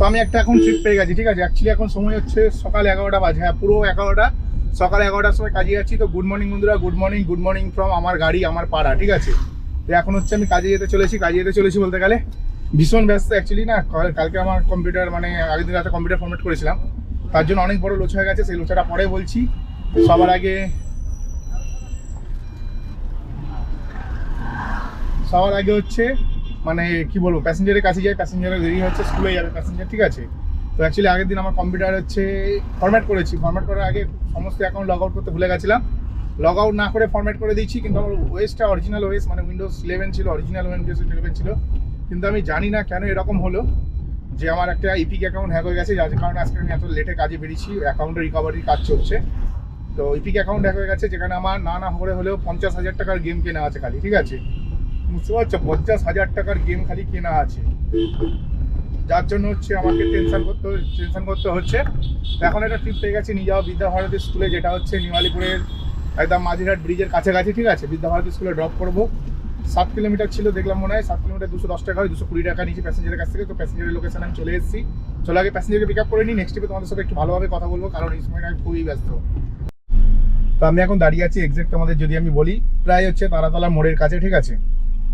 তো আমি একটা এখন ট্রিপ পেয়ে গেছি, ঠিক আছে? অ্যাকচুয়ালি এখন সময় হচ্ছে সকাল এগারোটা বাজে হ্যাঁ পুরো এগারোটা, সকাল এগারোটার সময় কাজে যাচ্ছি। তো গুড মর্নিং বন্ধুরা good morning good morning from আমার গাড়ি, আমার পাড়া, ঠিক আছে? তো এখন হচ্ছে আমি কাজে যেতে চলেছি, কাজে যেতে চলেছি বলতে গেলে। ভীষণ ব্যস্ত অ্যাকচুয়ালি না, কাল- কালকে আমার কম্পিউটার মানে আগের দিন রাতে কম্পিউটার ফরম্যাট করেছিলাম। তার জন্য অনেক বড় লোচ হয়ে গেছে, সেই লোচাটা পরে বলছি। সবার আগে সবার আগে হচ্ছে মানে কি বলব প্যাসেঞ্জারের কাছে যাই প্যাসেঞ্জারের দেরি হচ্ছে স্কুলে যাবে প্যাসেঞ্জার ঠিক আছে? তো অ্যাকচুয়ালি আগের দিন আমার কম্পিউটার হচ্ছে ফরম্যাট করেছি। ফরম্যাট করার আগে সমস্ত অ্যাকাউন্ট লগ আউট করতে ভুলে গেছিলাম। লগ আউট না করে ফরম্যাট করে দিয়েছি, কিন্তু আমার ওয়েসটা অরিজিনাল ওয়েস মানে উইন্ডোজ ইলেভেন ছিল অরিজিনাল উইন্ডোজ ইলেভেন ছিল। কিন্তু আমি জানি না কেন এরকম হলো যে আমার একটা ইপিক অ্যাকাউন্ট হ্যাক হয়ে গেছে, যার কারণে আজকে আমি এত লেটে কাজে বেরিয়েছি অ্যাকাউন্টের রিকভারির কাজ চলছে। তো ইপিক অ্যাকাউন্ট হ্যাক হয়ে গেছে, যেখানে আমার না না করে হলেও পঞ্চাশ হাজার টাকার গেম কেনা আছে খালি, ঠিক আছে? বুঝতে পারছ? পঞ্চাশ হাজার টাকার গেম খালি কেনা আছে। যার জন্য হচ্ছে আমাকে টেনশন করতে টেনশন করতে হচ্ছে। এখন একটা ট্রিপ পেয়ে গেছি, নিয়ে যাওয়া বিদ্যাভারতী স্কুলে যেটা হচ্ছে নিমালিপুরের একদম মাঝিরহাট ব্রিজের কাছাকাছি, ঠিক আছে? বিদ্যাভারতী স্কুলে ড্রপ করব। সাত কিলোমিটার ছিল, দেখলাম মনে হয় সাত কিলোমিটার দুশো দশ টাকা হয়, দুশো কুড়ি টাকা নিয়েছি প্যাসেঞ্জারের কাছ থেকে। তো প্যাসেঞ্জারের লোকেশন আমি চলে এসেছি। চলে আগে প্যাসেঞ্জারকে পিক আপ করে নিই। নেক্সট ট্রিপে তোমাদের সাথে একটু ভালোভাবে কথা বলব, কারণ এই সময়টা আমি খুবই ব্যস্ত। তো আমি এখন দাঁড়িয়ে আছি এক্সাক্ট আমাদের যদি আমি বলি, প্রায় হচ্ছে তারাতলা মোড়ের কাছে, ঠিক আছে?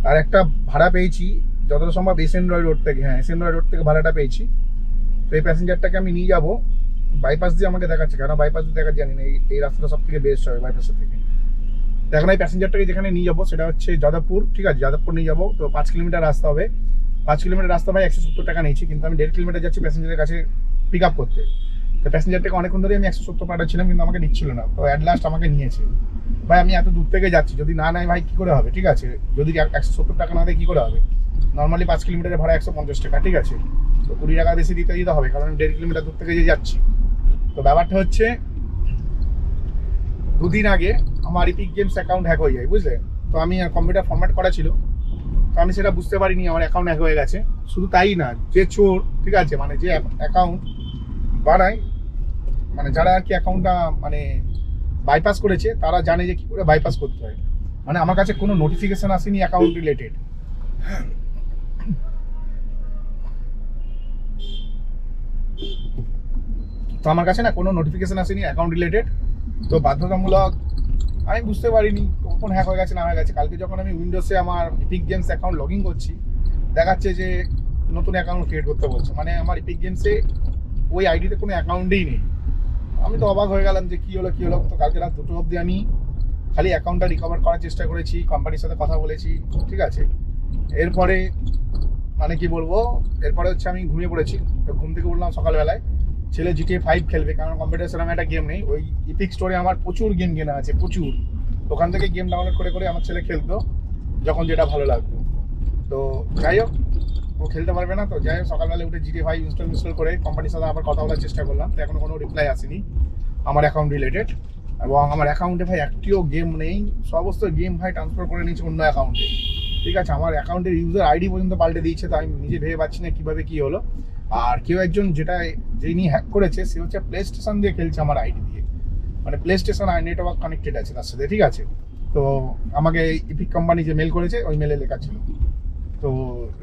আর একটা ভাড়া পেয়েছি, যতটা সম্ভব এসএন রয় রোড থেকে হ্যাঁ এসএন রয় রোড থেকে ভাড়াটা পেয়েছি। তো এই প্যাসেঞ্জারটাকে আমি নিয়ে যাব। বাইপাস দিয়ে আমাকে দেখাচ্ছে কেন বাইপাস দিয়ে দেখা জানি না, এই- রাস্তাটা সব থেকে বেস্ট হবে বাইপাসের থেকে। এখন এই প্যাসেঞ্জারটাকে যেখানে নিয়ে যাব, সেটা হচ্ছে যাদবপুর, ঠিক আছে? যাদবপুর নিয়ে যাব, তো পাঁচ কিলোমিটার রাস্তা হবে। পাঁচ কিলোমিটার রাস্তা ভাই একশো সত্তর টাকা নিয়েছি, কিন্তু আমি দেড় কিলোমিটার যাচ্ছি প্যাসেঞ্জারের কাছে পিক আপ করতে। তো প্যাসেঞ্জারটাকে অনেকক্ষণ ধরে আমি একশো সত্তর পাঠাচ্ছিলাম, কিন্তু আমাকে নিচ্ছিল না। তো অ্যাট লাস্ট আমাকে নিয়েছে। ভাই, আমি এত দূর থেকে যাচ্ছি, যদি না নেয় ভাই, কী করে হবে? ঠিক আছে? যদি একশো সত্তর টাকা না দেয়, কী করে হবে? নর্মালি পাঁচ কিলোমিটারের ভাড়া একশো পঞ্চাশ টাকা, ঠিক আছে? তো কুড়ি টাকা বেশি দিতে দিতে হবে, কারণ দেড় কিলোমিটার দূর থেকে যে যাচ্ছি। তো ব্যাপারটা হচ্ছে, দুদিন আগে আমার ইপিক গেমস অ্যাকাউন্ট হ্যাক হয়ে যায়, বুঝলে? তো আমি কম্পিউটার ফরম্যাট করা ছিল, তো আমি সেটা বুঝতে পারিনি, আমার অ্যাকাউন্ট হ্যাক হয়ে গেছে। শুধু তাই না, যে চোর, ঠিক আছে? মানে যে অ্যাকাউন্ট বানায় মানে যারা আর কি অ্যাকাউন্টটা মানে বাইপাস করেছে, তারা জানে যে কী করে বাইপাস করতে হয়। মানে আমার কাছে কোনো নোটিফিকেশন আসেনি অ্যাকাউন্ট রিলেটেড তো আমার কাছে না কোনো নোটিফিকেশন আসেনি অ্যাকাউন্ট রিলেটেড তো বাধ্যতামূলক, আমি বুঝতে পারিনি কখন হ্যাক হয়ে গেছে, না হয়ে গেছে। কালকে যখন আমি উইন্ডোসে আমার Epic Games account log in করছি, দেখাচ্ছে যে নতুন অ্যাকাউন্ট ক্রিয়েট করতে বলছে। মানে আমার ইপিক গেমসে ওই আইডিতে কোনো অ্যাকাউন্টেই নেই। আমি তো অবাক হয়ে গেলাম যে কী হলো কী হলো? তো কালকে রাত দুটো অবধি আমি খালি অ্যাকাউন্টটা রিকভার করার চেষ্টা করেছি কোম্পানির সাথে কথা বলেছি, ঠিক আছে? এরপরে মানে কি বলব, এরপরে হচ্ছে আমি ঘুমিয়ে পড়েছি। তো ঘুম থেকে উঠলাম সকালবেলায়। ছেলে জিটিএ ফাইভ খেলবে, কারণ কম্পিউটার সেরকম একটা গেম নেই। ওই ইপিক স্টোরে আমার প্রচুর গেম কেনা আছে, প্রচুর। ওখান থেকে গেম ডাউনলোড করে করে আমার ছেলে খেলতো, যখন যেটা ভালো লাগতো। তো যাই হোক ও খেলতে পারবে না, তো যাই হোক সকালবেলা উঠে জিটিএ ফাইভ ইনস্টল ইনস্টল করে কোম্পানির সাথে আবার কথা বলার চেষ্টা করলাম, তো এখনও কোনো রিপ্লাই আসেনি আমার অ্যাকাউন্ট রিলেটেড এবং আমার অ্যাকাউন্টে ভাই একটিও গেম নেই, সমস্ত গেম ভাই ট্রান্সফার করে নিয়েছে অন্য অ্যাকাউন্টে ঠিক আছে, আমার অ্যাকাউন্টের ইউজার আইডি পর্যন্ত পাল্টে দিয়েছে, তো আমি নিজে ভেবে পাচ্ছি না কীভাবে কী হলো। আর কেউ একজন যেটা, যিনি হ্যাক করেছে, সে হচ্ছে প্লে স্টেশন দিয়ে খেলছে আমার আইডি দিয়ে। মানে প্লে স্টেশন আর নেটওয়ার্ক কানেক্টেড আছে তার সাথে, ঠিক আছে? তো আমাকে ইপিক কোম্পানি যে মেল করেছে, ওই মেলে লেখা ছিল। তো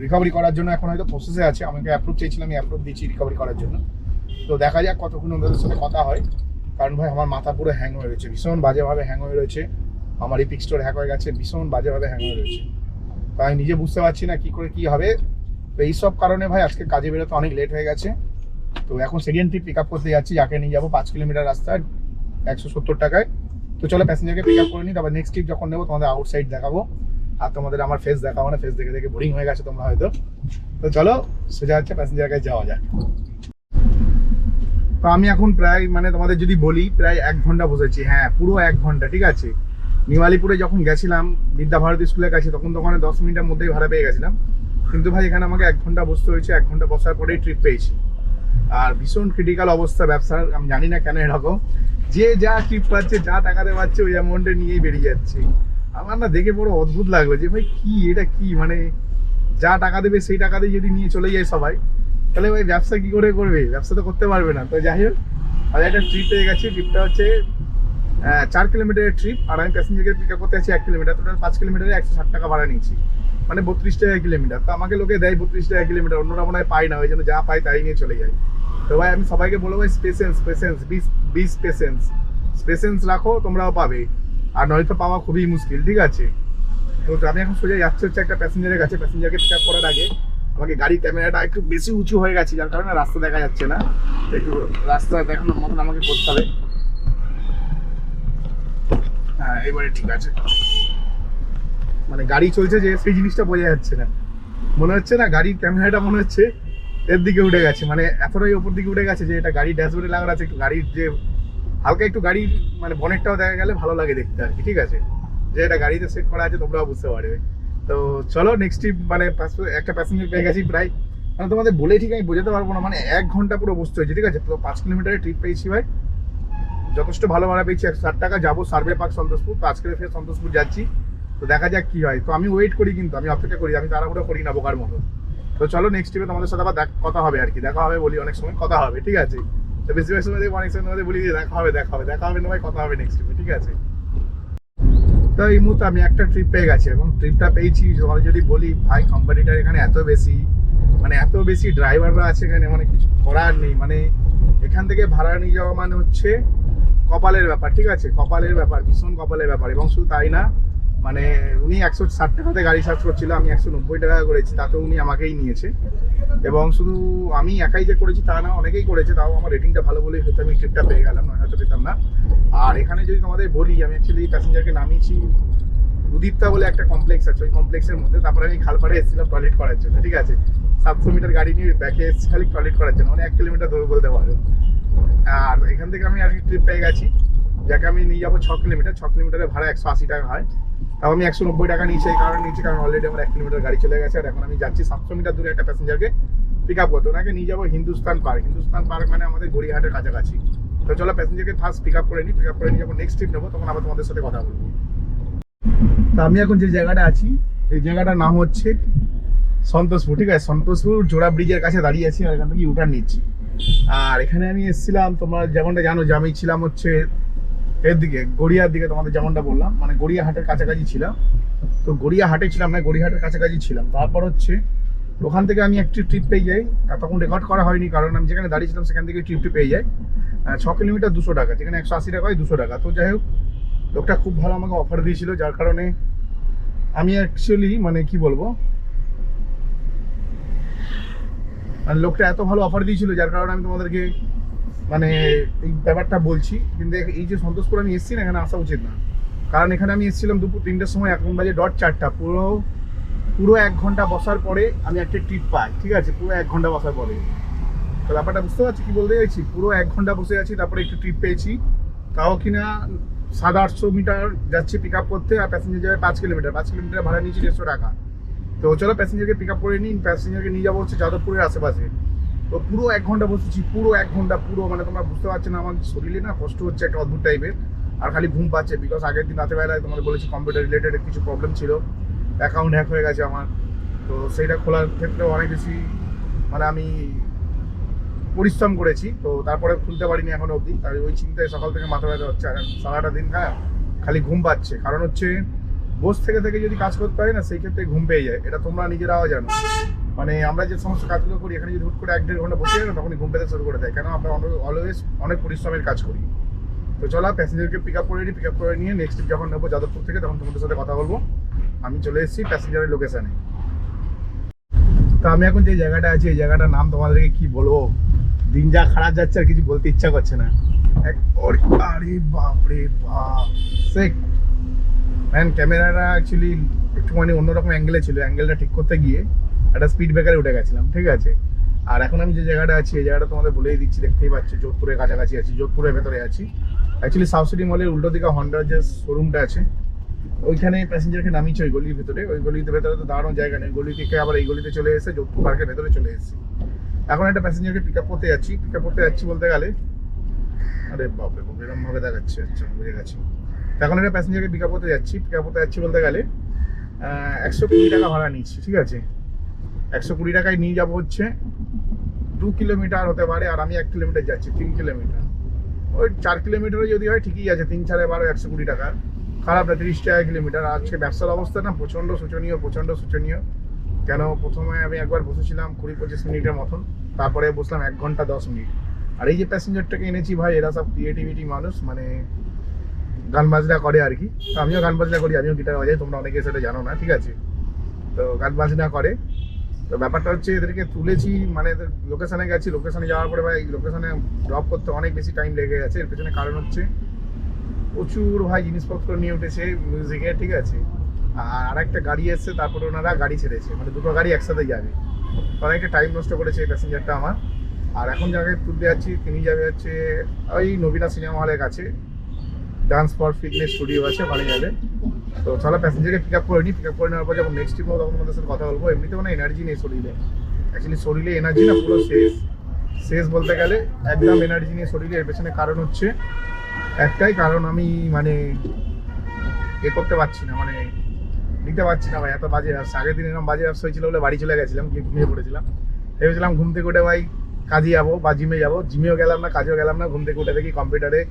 রিকভারি করার জন্য এখন হয়তো প্রসেসে আছে। আমাকে অ্যাপ্রুভ চেয়েছিলাম, আমি অ্যাপ্রুভ দিচ্ছি রিকভারি করার জন্য। তো দেখা যাক কতক্ষণ ওদের সাথে কথা হয়। কারণ ভাই, আমার মাথা পুরো হ্যাং হয়ে রয়েছে, ভীষণ বাজেভাবে হ্যাং হয়ে রয়েছে। আমার এই পিক স্টোর হ্যাক হয়ে গেছে, ভীষণ বাজেভাবে হ্যাং হয়ে রয়েছে। তো আমি নিজে বুঝতে পারছি না কি করে কি হবে। তো এইসব কারণে ভাই, আজকে কাজে বেরোতে অনেক লেট হয়ে গেছে। তো এখন সেকেন্ড ট্রিপ পিক আপ করতে যাচ্ছি, যাকে নিয়ে যাব পাঁচ কিলোমিটার রাস্তা, একশো সত্তর টাকায়। তো চলো প্যাসেঞ্জারকে পিক আপ করে নিই, তারপর নেক্সট ট্রিপ যখন নেব, তোমাদের আউটসাইড দেখাবো। আর তোমাদের আমার ফেস দেখাবো না ফেস দেখে দেখে বোরিং হয়ে গেছে তোমরা হয়তো। তো চলো, সোজা হচ্ছে প্যাসেঞ্জার কাছে যাওয়া যাক। তো আমি এখন প্রায় মানে তোমাদের যদি বলি, প্রায় এক ঘণ্টা বসেছি। হ্যাঁ পুরো এক ঘণ্টা, ঠিক আছে? নিওয়ালিপুরে যখন গেছিলাম বিদ্যাভারতী স্কুলের কাছে, তখন ওখানে দশ মিনিটের মধ্যেই ভাড়া পেয়ে গেছিলাম। কিন্তু ভাই, এখানে আমাকে এক ঘণ্টা বসতে হয়েছে, এক ঘণ্টা বসার পরেই ট্রিপ পেয়েছি। আর ভীষণ ক্রিটিক্যাল অবস্থা, ব্যবসার, আমি জানি না কেন এরকম। যে যা ট্রিপ পাচ্ছে, যা টাকাতে পাচ্ছে, ওই অ্যামাউন্টে নিয়েই বেরিয়ে যাচ্ছে। আমার না দেখে বড় অদ্ভুত লাগল যে, ভাই, কি? এটা কি? মানে যা টাকা দেবে, সেই টাকাতে যদি নিয়ে চলে যায় সবাই, তাহলে ভাই ব্যবসা কি করে করবে? ব্যবসা তো করতে পারবে না। তো যাই হোক, আমি একটা ট্রিপ পেয়ে গেছি। ট্রিপটা হচ্ছে চার কিলোমিটারের ট্রিপ আর আমি প্যাসেঞ্জারকে পিক আপ করতে আছি এক কিলোমিটার টোটাল পাঁচ কিলোমিটারে একশো ষাট টাকা ভাড়া নিয়েছি। মানে বত্রিশ টাকা কিলোমিটার তো আমাকে লোকে দেয় বত্রিশ টাকা কিলোমিটার অন্যরা মনে হয় পায় না, ওই জন্য যা পায় তাই নিয়ে চলে যায়। তো ভাই, আমি সবাইকে বলব ভাই স্পেসেন্স পেসেন্স বিস বিস পেসেন্স পেসেন্স রাখো, তোমরাও পাবে। আর নয়তো পাওয়া খুবই মুশকিল, ঠিক আছে? তো আমি এখন সোজা যাচ্ছি হচ্ছে একটা প্যাসেঞ্জারের কাছে। প্যাসেঞ্জারকে পিক আপ করার আগে আমাকে গাড়ির ক্যামেরাটা একটু বেশি উঁচু হয়ে গেছে, যার কারণে রাস্তা দেখা যাচ্ছে না। তো একটু রাস্তা দেখানোর মতন আমাকে করতে হবে। হ্যাঁ এবারে ঠিক আছে। মানে গাড়ি চলছে যে, সেই জিনিসটা বোঝা যাচ্ছে না। মনে হচ্ছে না গাড়ির ক্যামেরাটা মনে হচ্ছে এর দিকে উঠে গেছে। মানে এতটাই ওপর দিকে উঠে গেছে যে, এটা গাড়ির ড্যাশবোর্ডে লাগানো আছে, একটু গাড়ির যে হালকা একটু গাড়ির মানে বনেটটাও দেখা গেলে ভালো লাগে দেখতে আর কি, ঠিক আছে? যে এটা গাড়িতে সেট করা আছে তোমরাও বুঝতে পারবে। তো চলো নেক্সট ট্রিপ মানে একটা প্যাসেঞ্জার পেয়ে গেছি প্রায়। মানে তোমাদের বলে ঠিক আমি বোঝাতে পারব না মানে এক ঘণ্টা পুরো বসতে হয়েছে, ঠিক আছে? তো পাঁচ কিলোমিটারের ট্রিপ পেয়েছি ভাই। যথেষ্ট ভালো ভাড়া পেয়েছি, একশো ষাট টাকা। যাব সার্ভে পার্ক সন্তোষপুর। তো আজকে ফের সন্তোষপুর যাচ্ছি। তো দেখা যাক কি হয়। তো আমি ওয়েট করি কিন্তু, আমি অপেক্ষা করি, আমি তাড়াহুড়ো করি না বোকার মতো। তো চলো নেক্সট ট্রিপে তোমাদের সাথে আবার কথা হবে আর কি। দেখা হবে বলি, অনেক সময় কথা হবে, ঠিক আছে? তো বেশিরভাগ সময় দেখব অনেক সময় তোমাদের বলি দেখা হবে দেখা হবে দেখা হবে না ভাই, কথা হবে নেক্সট ট্রিপে ঠিক আছে? তো এই মুহূর্তে আমি একটা ট্রিপ পেয়ে গেছি, এবং ট্রিপটা পেয়েছি, তোমাদের যদি বলি, ভাই কোম্পানিটার এখানে এত বেশি মানে এত বেশি ড্রাইভাররা আছে এখানে মানে কিছু করার নেই মানে এখান থেকে ভাড়া নিয়ে যাওয়া মানে হচ্ছে কপালের ব্যাপার, ঠিক আছে? কপালের ব্যাপার, ভীষণ কপালের ব্যাপার, এবং শুধু তাই না মানে উনি একশো ষাট টাকাতে গাড়ি সার্চ করছিল, আমি একশো নব্বই টাকা করেছি, তাতেও উনি আমাকেই নিয়েছে। এবং শুধু আমি একাই যে করেছি তা না, অনেকেই করেছে, তাও আমার রেটিংটা ভালো বলেই হয়তো আমি ট্রিপটা পেয়ে গেলাম নয় হয়তো পেতাম না। আর এখানে যদি তোমাদের বলি, আমি অ্যাকচুয়ালি প্যাসেঞ্জারকে নামিয়েছি উদীপ্তা বলে একটা কমপ্লেক্স আছে, ওই কমপ্লেক্সের মধ্যে। তারপরে আমি খালপাড়ে এসেছিলাম টয়লেট করার জন্য, ঠিক আছে? সাতশো মিটার গাড়ি নিয়ে ব্যাকে এসেছি খালি টয়লেট করার জন্য মানে এক কিলোমিটার দূর বলতে পারো। আর এখান থেকে আমি আর ট্রিপ পেয়ে গেছি, যাকে আমি নিয়ে যাব ছ কিলোমিটার, ছ কিলোমিটারের ভাড়া একশো আশি টাকা হয়। তাও আমি একশো নব্বই টাকা নিয়েছি এই কারণে নিয়েছি, কারণ অলরেডি আমার এক কিলোমিটার গাড়ি চলে গেছে। আর এখন আমি যাচ্ছি সাতশো মিটার দূরে একটা প্যাসেঞ্জারকে পিক আপ করতে। ওনাকে নিয়ে যাব হিন্দুস্তান পার্ক হিন্দুস্তান পার্ক মানে আমাদের গড়িয়াহাটের কাছাকাছি। তো চলো প্যাসেঞ্জারকে ফার্স্ট পিক আপ করে নিই পিক আপ করে নিয়ে যখন নেক্সট ট্রিপ নেব, তখন আবার তোমাদের সাথে কথা বলব। তো আমি এখন যে জায়গাটা আছি, এই জায়গাটার নাম হচ্ছে সন্তোষপুর, ঠিক আছে? সন্তোষপুর জোড়া ব্রিজের কাছে দাঁড়িয়ে আছি, আর এখান থেকে ইউটার্ন নিচ্ছি। আর এখানে আমি এসেছিলাম, তোমরা যেমনটা জানো, যে আমি ছিলাম হচ্ছে এর দিকে, গড়িয়ার দিকে তোমাদের যেমনটা বললাম মানে গড়িয়াহাটের কাছাকাছি ছিলাম। তো গড়িয়াহাটে ছিলাম না, গড়িয়াহাটের কাছাকাছি ছিলাম। তারপর হচ্ছে, ওখান থেকে আমি একটি ট্রিপ পেয়ে যাই। তখন রেকর্ড করা হয়নি, কারণ আমি যেখানে দাঁড়িয়েছিলাম সেখান থেকে ট্রিপটি পেয়ে যাই। ছ কিলোমিটার দুশো টাকা, যেখানে একশো আশি টাকা হয় দুশো টাকা। তো যাই হোক, লোকটা খুব ভালো আমাকে অফার দিয়েছিল, যার কারণে আমি অ্যাকচুয়ালি মানে কি বলব? মানে লোকটা এত ভালো অফার দিয়েছিল, যার কারণে আমি তোমাদেরকে মানে এই ব্যাপারটা বলছি, কিন্তু এই যে সন্তোষপুর আমি এসেছি না, এখানে আসা উচিত না। কারণ এখানে আমি এসেছিলাম দুপুর তিনটের সময় এখন বাজে ডট চারটা। পুরো পুরো এক ঘণ্টা বসার পরে আমি একটা ট্রিপ পাই, ঠিক আছে? পুরো এক ঘণ্টা বসার পরে। তো ব্যাপারটা বুঝতে পারছি, কি বলতে চাইছি? পুরো এক ঘণ্টা বসে আছি, তারপরে একটু ট্রিপ পেয়েছি। তাও কিনা সাত আটশো মিটার যাচ্ছে পিক আপ করতে, আর প্যাসেঞ্জার যাবে পাঁচ কিলোমিটার। পাঁচ কিলোমিটার ভাড়া নিয়েছি দেড়শো টাকা। তো চলো প্যাসেঞ্জারকে পিক আপ করে নিন প্যাসেঞ্জারকে নিয়ে যাব হচ্ছে যাদবপুরের আশেপাশে। তো পুরো এক ঘণ্টা বসেছি, পুরো এক ঘণ্টা, পুরো মানে তোমরা বুঝতে পারছ না, আমার শরীরে না কষ্ট হচ্ছে একটা অদ্ভুত টাইপের আর খালি ঘুম পাচ্ছে বিকজ আগের দিন রাতে বেলায় তোমাদের বলেছি কম্পিউটার রিলেটেড কিছু প্রবলেম ছিল অ্যাকাউন্ট হ্যাক হয়ে গেছে আমার। তো সেইটা খোলার ক্ষেত্রে অনেক বেশি মানে আমি পরিশ্রম করেছি, তো তারপরে খুলতে পারিনি এখনও অবধি। তাই ওই চিন্তায় সকাল থেকে মাথা ব্যথা হচ্ছে, আর সারাটা দিন হ্যাঁ খালি ঘুম পাচ্ছে। কারণ হচ্ছে, বস থেকে থেকে যদি কাজ করতে হয় না, সেই ক্ষেত্রে ঘুম পেয়ে যায়। এটা তোমরা নিজেরাও জানো। মানে আমরা যে সমস্ত কাজগুলো করি, এখানে যদি হুট করে এক দেড় ঘণ্টা বসে যাই না তখনই ঘুম পেতে শুরু করে দেয়। কেন? আমরা অলওয়েজ অনেক পরিশ্রমের কাজ করি। তো চলো প্যাসেঞ্জারকে পিক আপ করে নিই পিক আপ করে নিয়ে নেক্সট ট্রিপ যখন নেব যাদবপুর থেকে, তখন তোমাদের সাথে কথা বলব। আমি চলে এসেছি প্যাসেঞ্জারের লোকেশানে তো আমি এখন যে জায়গাটা আছি, এই জায়গাটার নাম তোমাদেরকে কি বলব? দিন যা খারাপ যাচ্ছে আর কিছু বলতে ইচ্ছা করছে না। আরে বাপরে ক্যামেরাটা অ্যাকচুয়ালি একটুখানি অন্যরকম অ্যাঙ্গেলে ছিল। অ্যাঙ্গেলটা ঠিক করতে গিয়ে একটা স্পিড ব্রেকারে উঠে গেছিলাম, ঠিক আছে? আর এখন আমি যে জায়গাটা আছি, এই জায়গাটা তোমাদের বলেই দিচ্ছি, দেখতেই পাচ্ছ, যোধপুরের কাছাকাছি আছি, যোধপুরের ভেতরে আছি। অ্যাকচুয়ালি সাউথ সিটি মলের উল্টো দিকে হন্ডার যে শোরুমটা আছে, ওইখানে প্যাসেঞ্জারকে নামিয়েছে ওই গলির ভেতরে। ওই গলিতে ভেতরে তো দাঁড়ানোর জায়গা নেই। গলি থেকে আবার এই গলিতে চলে এসে যোধপুর পার্কের ভেতরে চলে এসেছি। এখন একটা প্যাসেঞ্জারকে পিক আপ করতে যাচ্ছি। পিক আপ করতে যাচ্ছি বলতে গেলে, আরে বাপরে, বাপ এরকম ভাবে দেখাচ্ছে আচ্ছা বুঝে গেছি। এখন একটা প্যাসেঞ্জারকে পিক আপ করতে যাচ্ছি। পিক আপ করতে যাচ্ছি বলতে গেলে একশো কুড়ি টাকা ভাড়া নিচ্ছি ঠিক আছে? একশো কুড়ি টাকায় নিয়ে যাব হচ্ছে। দু কিলোমিটার হতে পারে, আর আমি এক কিলোমিটার যাচ্ছি, তিন কিলোমিটার। ওই চার কিলোমিটারে যদি হয়, ঠিকই আছে, তিন চারে বারো, একশো কুড়ি টাকা। খারাপ না, তিরিশ টাকা কিলোমিটার। আজকে ব্যবসার অবস্থা না, প্রচণ্ড শোচনীয় প্রচণ্ড শোচনীয়। কেন? প্রথমে আমি একবার বসেছিলাম কুড়ি পঁচিশ মিনিটের মতন, তারপরে বসলাম এক ঘণ্টা দশ মিনিট। আর এই যে প্যাসেঞ্জারটাকে এনেছি ভাই, এরা সব ক্রিয়েটিভিটি মানুষ মানে গান বাজনা করে আর কি। আমিও গান বাজনা করি, আমিও গিটার বাজাই, তোমরা অনেকে সেটা জানো না, ঠিক আছে? তো গান বাজনা করে। তো ব্যাপারটা হচ্ছে এদেরকে তুলেছি মানে লোকেশনে গেছি লোকেশনে যাওয়ার পরে ভাই লোকেশনে ড্রপ করতে অনেক বেশি টাইম লেগে গেছে। এর পেছনে কারণ হচ্ছে প্রচুর ভাই জিনিসপত্র নিয়ে উঠেছে মিউজিকে ঠিক আছে? আর আরেকটা গাড়ি এসছে, তারপরে ওনারা গাড়ি ছেড়েছে মানে দুটো গাড়ি একসাথে যাবে। অনেকটা টাইম নষ্ট করেছে এই প্যাসেঞ্জারটা আমার। আর এখন যাকে তুলতে যাচ্ছি, তিনি যাবে হচ্ছে ওই নবীনা সিনেমা হলের কাছে। ডান্স ফর ফিটনেস স্টুডিও আছে ওখানে যাবে। তো চলো প্যাসেঞ্জারকে পিক আপ করে নিই পিক আপ করে নেওয়ার পর যখন নেক্সট ট্রিপ তখন তোমাদের সাথে কথা বলব। এমনিতে মানে এনার্জি নেই শরীরে। অ্যাকচুয়ালি শরীরে এনার্জি না, পুরো শেষ। শেষ বলতে গেলে একদম এনার্জি নেই শরীরে। এর পেছনে কারণ হচ্ছে একটাই কারণ আমি মানে এ করতে পারছি না মানে নিতে পারছি না ভাই, এত বাজে ব্যবসা আগের দিন এরকম বাজে ব্যবসা হয়েছিল বলে বাড়ি চলে গেছিলাম, গিয়ে ঘুমিয়ে পড়েছিলাম। ভেবেছিলাম ঘুম থেকে উঠে ভাই কাজে যাব বা জিমে যাব। জিমেও গেলাম না, কাজেও গেলাম না, ঘুম থেকে উঠে দেখি কম্পিউটারে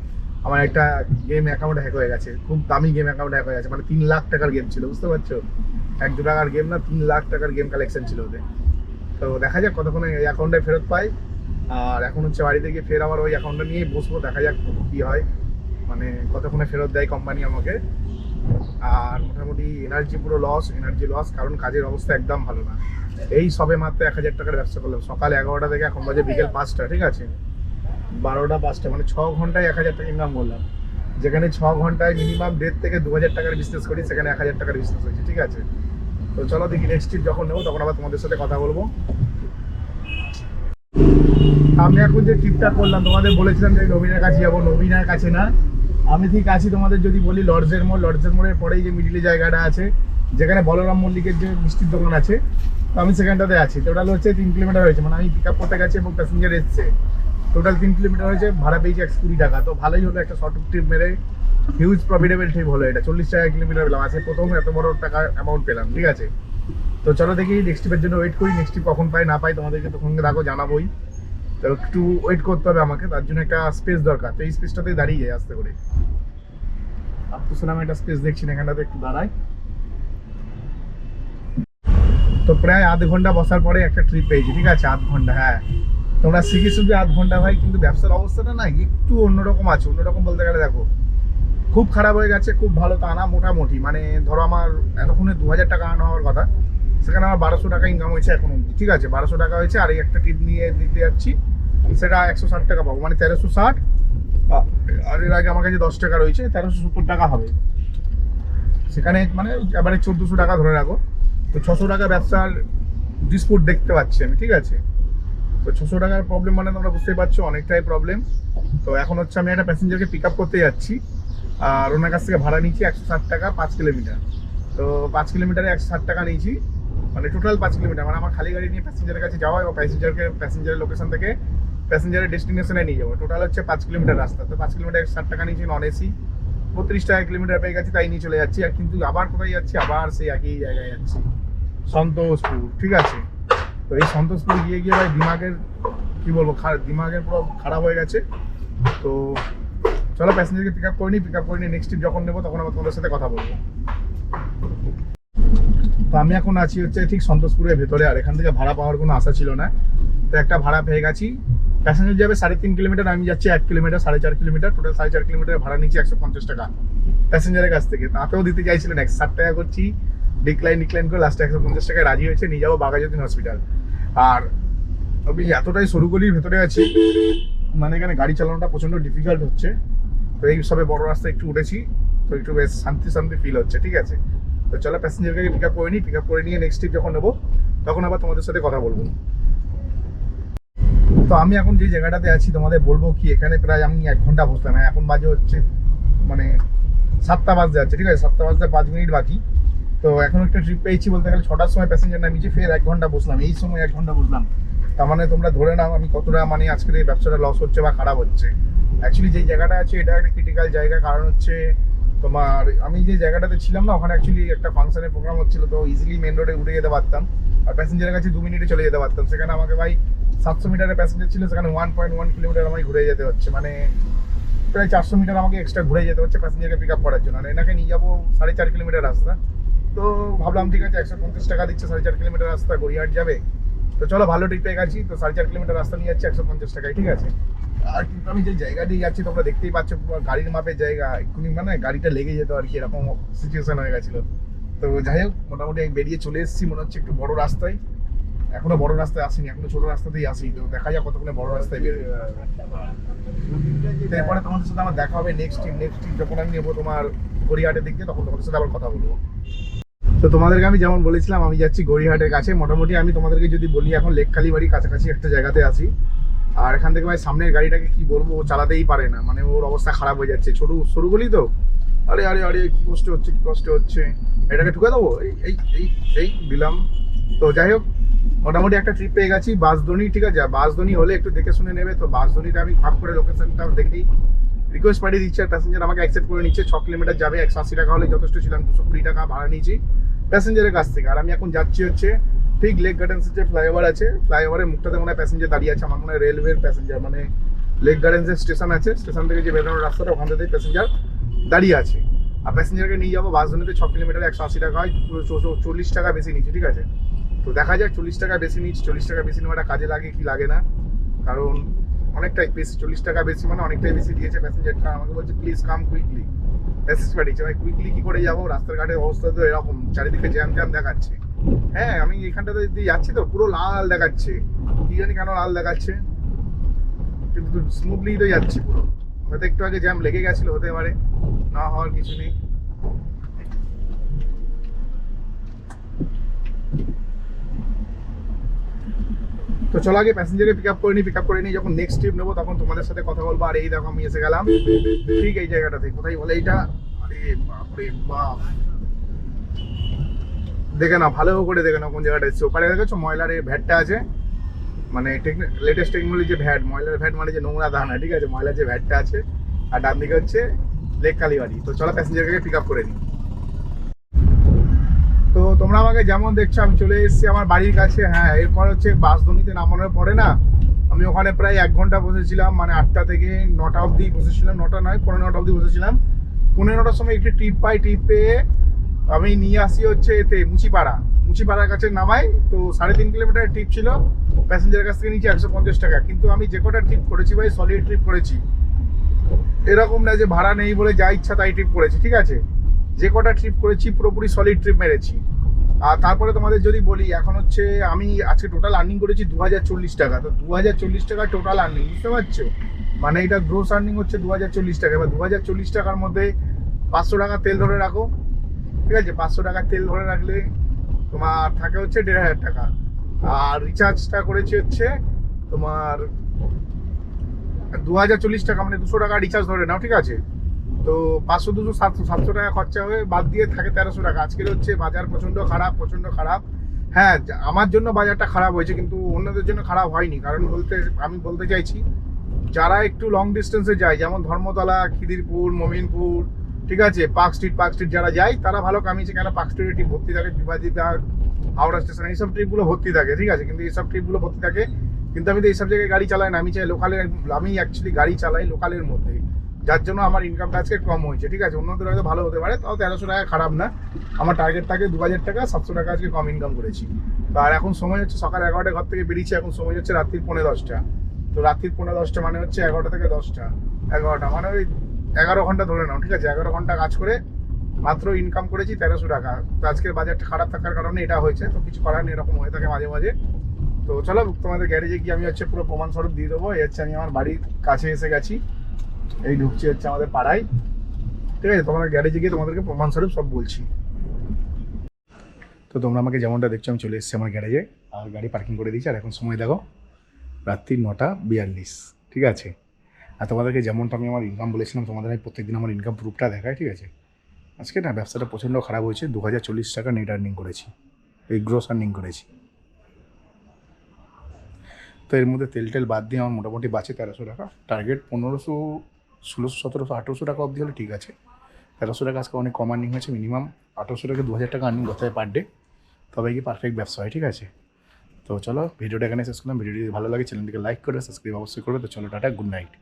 আমার একটা গেম অ্যাকাউন্ট হ্যাক হয়ে গেছে, খুব দামি গেম অ্যাকাউন্ট হ্যাক হয়ে গেছে মানে তিন লাখ টাকার গেম ছিল, বুঝতে পারছ? এক দু টাকার গেম না, তিন লাখ টাকার গেম কালেকশন ছিল ওদের। তো দেখা যাক কতক্ষণে এই অ্যাকাউন্টে ফেরত পাই। আর এখন হচ্ছে বাড়িতে গিয়ে ফের আবার ওই অ্যাকাউন্টটা নিয়েই বসবো, দেখা যাক কি হয়। মানে কতক্ষণে ফেরত দেয় কোম্পানি আমাকে। আর মোটামুটি এনার্জি পুরো লস এনার্জি লস কারণ কাজের অবস্থা একদম ভালো না। এই সবে মাত্র এক হাজার টাকার ব্যবসা করলাম, সকাল এগারোটা থেকে এখন বাজে বিকেল পাঁচটা, ঠিক আছে? বারোটা পাঁচটা মানে ছ ঘন্টায় এক হাজার টাকা ইনকাম করলাম। যেখানে ছ ঘন্টায় মিনিমাম দেড় থেকে দু হাজার টাকার বিজনেস করি, সেখানে এক হাজার টাকার বিজনেস হয়েছে, ঠিক আছে? তো চলো দেখি নেক্সট ট্রিপ যখন নেব, তখন আবার তোমাদের সাথে কথা বলব। আমি এখন যে ট্রিপটা করলাম, তোমাদের বলেছিলাম যে নবীনের কাছে যাব, নবীনের কাছে না। আমি ঠিক আছি তোমাদের যদি বলি লর্ডসের মোড় লর্ডসের মোড়ের পরেই যে মিডিলে জায়গাটা আছে, যেখানে বলরাম মল্লিকের যে মিষ্টির দোকান আছে, তো আমি সেখানটাতে আছি। টোটাল হচ্ছে তিন কিলোমিটার হয়েছে মানে আমি পিক আপ করতে গেছি এবং প্যাসেঞ্জার এসছে। টোটাল তিন কিলোমিটার হয়েছে, ভাড়া পেয়েছি একশো কুড়ি টাকা। তো ভালোই হলো একটা শর্ট ট্রিপ মেরে। হিউজ প্রফিটেবল ট্রিপ হলো এটা। চল্লিশ টাকা কিলোমিটার পেলাম। আজকে প্রথম এত বড় টাকা অ্যামাউন্ট পেলাম, ঠিক আছে? তো চলো দেখি নেক্সট ট্রিপের জন্য ওয়েট করি। নেক্সট ট্রিপ কখন পাই, না পাই তোমাদেরকে তখন রাখো জানাবোই। তো একটু ওয়েট করতে হবে আমাকে, তার জন্য একটা স্পেস দরকার। তো এই স্পেসটাতেই দাঁড়িয়ে যায় আস্তে করে। আব্দুল সালাম একটা স্পেস দেখছি না, এখানটাতে একটু দাঁড়াই। তো প্রায় আধ ঘণ্টা বসার পরে একটা ট্রিপ পেয়েছি, ঠিক আছে? আধ ঘণ্টা হ্যাঁ। তোমরা শিখে শুধু আধ ঘণ্টা ভাই, কিন্তু ব্যবসার অবস্থাটা না একটু অন্যরকম আছে, অন্যরকম বলতে গেলে দেখো, খুব খারাপ হয়ে গেছে, খুব ভালো তা না, মোটামুটি। মানে ধরো আমার এতক্ষণে দু হাজার টাকা আনা হওয়ার কথা, সেখানে আমার বারোশো টাকা ইনকাম হয়েছে এখন অবধি, ঠিক আছে? বারোশো টাকা হয়েছে, আর এই একটা টিপ নিয়ে দিতে যাচ্ছি, সেটা একশো ষাট টাকা পাবো মানে তেরোশো ষাট, আর এর আগে আমার কাছে দশ টাকা রয়েছে, তেরোশো সত্তর টাকা হবে। সেখানে মানে এবারে চোদ্দোশো টাকা ধরে রাখো, তো ছশো টাকা ব্যবসার ডিসপুট দেখতে পাচ্ছি আমি, ঠিক আছে? তো ছশো টাকার প্রবলেম মানে তোমরা বুঝতেই পারছ, অনেকটাই প্রবলেম তো এখন হচ্ছে আমি একটা প্যাসেঞ্জারকে পিক আপ করতে যাচ্ছি। আর ওনার কাছ থেকে ভাড়া নিচ্ছি একশো ষাট টাকা পাঁচ কিলোমিটার তো পাঁচ কিলোমিটারে একশো ষাট টাকা নিয়েছি। মানে টোটাল পাঁচ কিলোমিটার মানে আমার খালি গাড়ি নিয়ে প্যাসেঞ্জারের কাছে যাওয়া এবং প্যাসেঞ্জারকে প্যাসেঞ্জারের লোকেশন থেকে প্যাসেঞ্জারের ডেস্টিনেশনে নিয়ে যাব। টোটাল হচ্ছে পাঁচ কিলোমিটার রাস্তা। তো পাঁচ কিলোমিটার একশো ষাট টাকা নিয়েছি নন এসি বত্রিশ টাকা কিলোমিটার পেয়ে গেছি, তাই নিয়ে চলে যাচ্ছি। আর কিন্তু আবার কোথায় যাচ্ছি? আবার সেই একই জায়গায় যাচ্ছি। সন্তোষপুর, ঠিক আছে? তো এই সন্তোষপুর গিয়ে গিয়ে ভাই দিমাগের, কি বলব দিমাগের পুরো খারাপ হয়ে গেছে। তো চলো প্যাসেঞ্জারকে পিক আপ করে নিই পিক আপ করে নিই নেক্সট ট্রিপ যখন নেব তখন আবার তোমাদের সাথে কথা বলব। তো আমি এখন আছি হচ্ছে ঠিক সন্তোষপুরের ভেতরে, আর এখান থেকে ভাড়া পাওয়ার কোনো আশা ছিল না। তো একটা ভাড়া পেয়ে গেছি। প্যাসেঞ্জার যাবে সাড়ে তিন কিলোমিটার, আমি যাচ্ছি এক কিলোমিটার, সাড়ে চার কিলোমিটার। টোটাল সাড়ে চার কিলোমিটার ভাড়া নিচ্ছি একশো পঞ্চাশ টাকা প্যাসেঞ্জারের কাছ থেকে। তাতেও দিতে চাইছিলেন, এক ষাট টাকা করছি। ডিক্লাইন ডিক্লাইন করে লাস্টে একশো পঞ্চাশ টাকায় রাজি হয়েছে নিয়ে যাব বাঘাযতীন হসপিটাল আর আমি এতটাই সরু গলির ভেতরে আছি মানে এখানে গাড়ি চালানোটা প্রচণ্ড ডিফিকাল্ট হচ্ছে। তো এই সবে বড় রাস্তা একটু উঠেছি তো একটু বেশ শান্তি শান্তি ফিল হচ্ছে ঠিক আছে? তো চলো প্যাসেঞ্জারকে পিক আপ করে নিই পিক আপ করে নিয়ে নেক্সট ট্রিপ যখন নেব তখন আবার তোমাদের সাথে কথা বলব। তো আমি এখন যে জায়গাটাতে আছি তোমাদের বলব কি এখানে প্রায় আমি এক ঘণ্টা বসলাম হ্যাঁ, এখন বাজে হচ্ছে মানে সাতটা বাজতে যাচ্ছে ঠিক আছে? সাতটা বাজতে পাঁচ মিনিট বাকি। তো এখন একটা ট্রিপ পেয়েছি বলতে গেলে ছটার সময় প্যাসেঞ্জার নামিয়েছি ফের এক ঘণ্টা বসলাম, এই সময় এক ঘণ্টা বসলাম। তার মানে তোমরা ধরে নাও আমি কতটা মানে আজকের এই ব্যবসাটা লস হচ্ছে বা খারাপ হচ্ছে। অ্যাকচুয়ালি যে জায়গাটা আছে, এটা একটা ক্রিটিক্যাল জায়গা, কারণ হচ্ছে তোমার আমি যে জায়গাটাতে ছিলাম না, ওখানে অ্যাকচুয়ালি একটা ফাংশনের প্রোগ্রাম হচ্ছিল, তো ইজিলি মেন রোডে উঠে যেতে পারতাম। আর প্যাসেঞ্জারের কাছে দু মিনিটে চলে যেতে পারতাম। সেখানে আমাকে ভাই সাতশো মিটারের প্যাসেঞ্জার ছিল, সেখানে ওয়ান পয়েন্ট ওয়ান কিলোমিটার আমায় ঘুরে যেতে হচ্ছে। মানে প্রায় চারশো মিটার আমাকে এক্সট্রা ঘুরে যেতে হচ্ছে প্যাসেঞ্জারকে পিক আপ করার জন্য। আর এনাকে নিয়ে যাব সাড়ে চার কিলোমিটার রাস্তা। তো ভাবলাম, ঠিক আছে, একশো পঞ্চাশ টাকা দিচ্ছে, সাড়ে চার কিলোমিটার রাস্তা গড়িয়াহাট যাবে। তো চলো, ভালো ট্রিপে গেছি, তো সাড়ে চার কিলোমিটার রাস্তা নিয়ে যাচ্ছে, একশো পঞ্চাশ টাকায়, ঠিক আছে? আর কিন্তু আমি যে জায়গা দিয়ে যাচ্ছি, তোমরা দেখতেই পাচ্ছ গাড়ির মাপের জায়গা, এক্ষুনি মানে গাড়িটা লেগে যেত আর কি, এরকম সিচুয়েশন হয়ে গেছিল। তো যাই হোক, মোটামুটি বেরিয়ে চলে এসেছি, মনে হচ্ছে একটু বড় রাস্তায়। এখনও বড় রাস্তায় আসিনি, এখনও ছোট রাস্তাতেই আসি, তো দেখা যাক কতক্ষণে বড় রাস্তায় বেরোয় তো এরপরে তোমাদের সাথে আমার দেখা হবে নেক্সট নেক্সট যখন আমি নেব তোমার গড়িয়াহাটের দিক দিয়ে, তখন তোমাদের সাথে আবার কথা বলব। তো তোমাদেরকে আমি যেমন বলেছিলাম, আমি যাচ্ছি গড়িহাটের কাছে। মোটামুটি আমি তোমাদেরকে যদি বলি, এখন লেকখালি বাড়ি কাছাকাছি একটা জায়গাতে আছি। আর এখান থেকে ভাই সামনের গাড়িটাকে কি বলব, ও চালাতেই পারে না। মানে ওর অবস্থা খারাপ হয়ে যাচ্ছে। ছোট, সরু গলি তো? আরে আরে আরে, কি কষ্ট হচ্ছে, কি কষ্ট হচ্ছে? এটাকে ঠুকে দেবো? এই এই এই এই, দিলাম। তো যাই হোক, মোটামুটি একটা ট্রিপ পেয়ে গেছি। বাসদনি ঠিক আছে? বাসদনি হলে একটু দেখে শুনে নেবে। তো বাসদনিটা আমি ভাব করে লোকেশনটা দেখেই রিকোয়েস্ট পাঠিয়ে দিচ্ছে, আর প্যাসেঞ্জার আমাকে অ্যাকসেপ্ট করে নিচ্ছে। ছ কিলোমিটার যাবে, একশো আশি টাকা হলে যথেষ্ট ছিলাম। দুশো কুড়ি টাকা ভাড়া নিয়েছি। প্যাসেঞ্জারের কাছ থেকে। আর আমি এখন যাচ্ছি হচ্ছে ঠিক লেক গার্ডেন্সের যে ফ্লাইওভার আছে। ফ্লাইওভারের মুখটাতে মনে হয় প্যাসেঞ্জার দাঁড়িয়ে আছে। আমার মনে হয় রেলওয়ের প্যাসেঞ্জার মানে লেক গার্ডেন্সের স্টেশন আছে স্টেশন থেকে যে বেরোনোর রাস্তাটা, ওখান থেকে প্যাসেঞ্জার দাঁড়িয়ে আছে। আর প্যাসেঞ্জারকে নিয়ে যাব বাস বাসজনিতে ছ কিলোমিটার একশো আশি টাকা হয় চল্লিশ টাকা বেশি নিচ্ছি, ঠিক আছে? তো দেখা যাক চল্লিশ টাকা বেশি নিচ্ছি, চল্লিশ টাকা বেশি নেওয়াটা কাজে লাগে কি লাগে না। কারণ অনেকটাই বেশি, চল্লিশ টাকা বেশি মানে অনেকটাই বেশি দিয়েছে প্যাসেঞ্জারটা আমাকে বলছে প্লিজ কাম কুইকলি মেসেজ পাঠিয়েছে ভাই কুইকলি কি করে যাব? রাস্তাঘাটের অবস্থা তো এরকম। চারিদিকে জ্যাম জ্যাম দেখাচ্ছে। হ্যাঁ আমি এখানটাতে দিয়ে যাচ্ছি তো, পুরো লাল দেখাচ্ছে। কি জানি কেন লাল দেখাচ্ছে। কিন্তু স্মুথলি তো যাচ্ছি পুরো। হয়তো একটু আগে জ্যাম লেগে গেছিল, হতে পারে। না হওয়ার কিছু নেই। তো চলো আগে প্যাসেঞ্জারে পিক আপ করে নিই পিক আপ করে নিই, যখন নেক্সট ট্রিপ নেব তখন তোমাদের সাথে কথা বলব। আর এই দেখো আমি এসে গেলাম। ঠিক এই জায়গাটাতে, কোথায় বলে এইটা? আরে বাপরে বাপ। দেখে না ভালো করে দেখে না কোন জায়গাটা এসছে। ওপারে দেখেছ ময়লার এই ভ্যাটটা আছে? মানে লেটেস্ট টেকনোলজি যে ভ্যাট, ময়লার ভ্যাট মানে যে নোংরা দানা, ঠিক আছে? ময়লার যে ভ্যাটটা আছে। আর ডান দিকে হচ্ছে লেক কালীবাড়ি তো চলো প্যাসেঞ্জারকে পিক আপ করে নিই। তোমরা আমাকে যেমন দেখছ, আমি চলে এসেছি আমার বাড়ির কাছে। হ্যাঁ এরপর হচ্ছে বাস বাসধনিতে নামানোর পরে না, আমি ওখানে প্রায় এক ঘণ্টা বসেছিলাম মানে আটটা থেকে নটা অবধি বসেছিলাম, নটা নয় পনেরো নটা অবধি বসেছিলাম। পনেরো নটার সময় একটি ট্রিপ পাই ট্রিপ পেয়ে আমি নিয়ে আসি হচ্ছে এতে মুচিপাড়া। মুচিপাড়ার কাছে নামাই, তো সাড়ে তিন কিলোমিটার ট্রিপ ছিল প্যাসেঞ্জারের কাছ থেকে নিচে একশো পঞ্চাশ টাকা। কিন্তু আমি যে কটা ট্রিপ করেছি ভাই সলিড ট্রিপ করেছি। এরকম না যে ভাড়া নেই বলে যা ইচ্ছা তাই ট্রিপ করেছি, ঠিক আছে? যে কটা ট্রিপ করেছি, পুরোপুরি সলিড ট্রিপ মেরেছি। আর তারপরে তোমাদের যদি বলি, এখন হচ্ছে আমি আজকে টোটাল আর্নিং করেছি দু হাজার চল্লিশ টাকা। তো দু হাজার চল্লিশ টাকা টোটাল আর্নিং বুঝতে পারছ? মানে এটা গ্রোস আর্নিং হচ্ছে দু হাজার চল্লিশ টাকা। এবার দু হাজার চল্লিশ টাকার মধ্যে পাঁচশো টাকা তেল ধরে রাখো, ঠিক আছে? পাঁচশো টাকা তেল ধরে রাখলে তোমার থাকে হচ্ছে দেড় হাজার টাকা। আর রিচার্জটা করেছি হচ্ছে তোমার দু হাজার চল্লিশ টাকা মানে দুশো টাকা রিচার্জ ধরে নাও, ঠিক আছে? তো পাঁচশো, দুশো, সাতশো সাতশো টাকা খরচা হয়ে বাদ দিয়ে থাকে তেরোশো টাকা। আজকের হচ্ছে বাজার প্রচণ্ড খারাপ প্রচণ্ড খারাপ। হ্যাঁ আমার জন্য বাজারটা খারাপ হয়েছে, কিন্তু অন্যদের জন্য খারাপ হয়নি। কারণ বলতে, আমি বলতে চাইছি, যারা একটু লং ডিস্টেন্সে যায়, যেমন ধর্মতলা, খিদিরপুর, মমিনপুর, ঠিক আছে, পার্ক স্ট্রিট পার্ক স্ট্রিট যারা যায়, তারা ভালো কামিয়েছে। কেন? পার্ক স্ট্রিটে ট্রিপ ভর্তি থাকে বিভাজিতা হাওড়া স্টেশন এইসব ট্রিপগুলো ভর্তি থাকে, ঠিক আছে? কিন্তু এইসব ট্রিপগুলো ভর্তি থাকে, কিন্তু আমি তো এইসব জায়গায় গাড়ি চালাই না। আমি চাই লোকালের আমি অ্যাকচুয়ালি গাড়ি চালাই লোকালের মধ্যে। যার জন্য আমার ইনকামটা আজকে কম হয়েছে, ঠিক আছে? অন্যদের হয়তো ভালো হতে পারে, তাও তেরোশো টাকা খারাপ না। আমার টার্গেট থাকে দু হাজার টাকা, সাতশো টাকা আজকে কম ইনকাম করেছি। তো আর এখন সময় হচ্ছে সকাল এগারোটা ঘর থেকে বেরিয়েছি, এখন সময় হচ্ছে রাত্রির পৌনে দশটা। তো রাত্রির পনেরো দশটা মানে হচ্ছে এগারোটা থেকে দশটা, এগারোটা মানে ওই এগারো ঘণ্টা ধরে নাও, ঠিক আছে? এগারো ঘণ্টা কাজ করে মাত্র ইনকাম করেছি তেরোশো টাকা। তো আজকের বাজারটা খারাপ থাকার কারণে এটা হয়েছে, তো কিছু করার নেই, এরকম হয়ে থাকে মাঝে মাঝে। তো চলো তোমাদের গ্যারেজে গিয়ে আমি হচ্ছে পুরো প্রমাণস্বরূপ দিয়ে দেবো, এই হচ্ছে আমি আমার বাড়ির কাছে এসে গেছি। এই ঢুকছি হচ্ছে আমাদের পাড়ায়। ঠিক আছে, তোমাদের গ্যারেজে গিয়ে তোমাদেরকে প্রমাণ স্বরূপ সব বলছি। তো তোমরা আমাকে যেমনটা দেখছ, আমি চলে এসেছি আমার গ্যারেজে আর গাড়ি পার্কিং করে দিয়েছি, আর এখন সময় দেখো, রাত্রি নটা বিয়াল্লিশ, ঠিক আছে? আর তোমাদেরকে যেমনটা আমি আমার ইনকাম বলেছিলাম, তোমাদের আমি প্রত্যেকদিন আমার ইনকাম প্রুফটা দেখাই, ঠিক আছে? আজকে না, ব্যবসাটা প্রচণ্ড খারাপ হয়েছে, দু হাজার চল্লিশ টাকা নেট আর্নিং করেছি, এই গ্রোস আর্নিং করেছি। তো এর মধ্যে তেল টেল বাদ দিয়ে আমার মোটামুটি বাঁচে তেরোশো টাকা। টার্গেট পনেরোশো ষোলোশো সতেরোশো আঠেরোশো টাকা অবধি হলে ঠিক আছে। তেরোশো টাকা আজকে অনেক কম আর্নিং হয়েছে মিনিমাম আঠেরোশো টাকা দু হাজার টাকা আর্নিং করতে হয় পার ডে তবে কি পারফেক্ট ব্যবসা হয়, ঠিক আছে? তো চলো, ভিডিওটা এখানে শেষ করলাম। ভিডিওটি ভালো লাগে চ্যানেলটিকে লাইক করে সাবস্ক্রাইব অবশ্যই করবে। তো চলো, টাটা গুড নাইট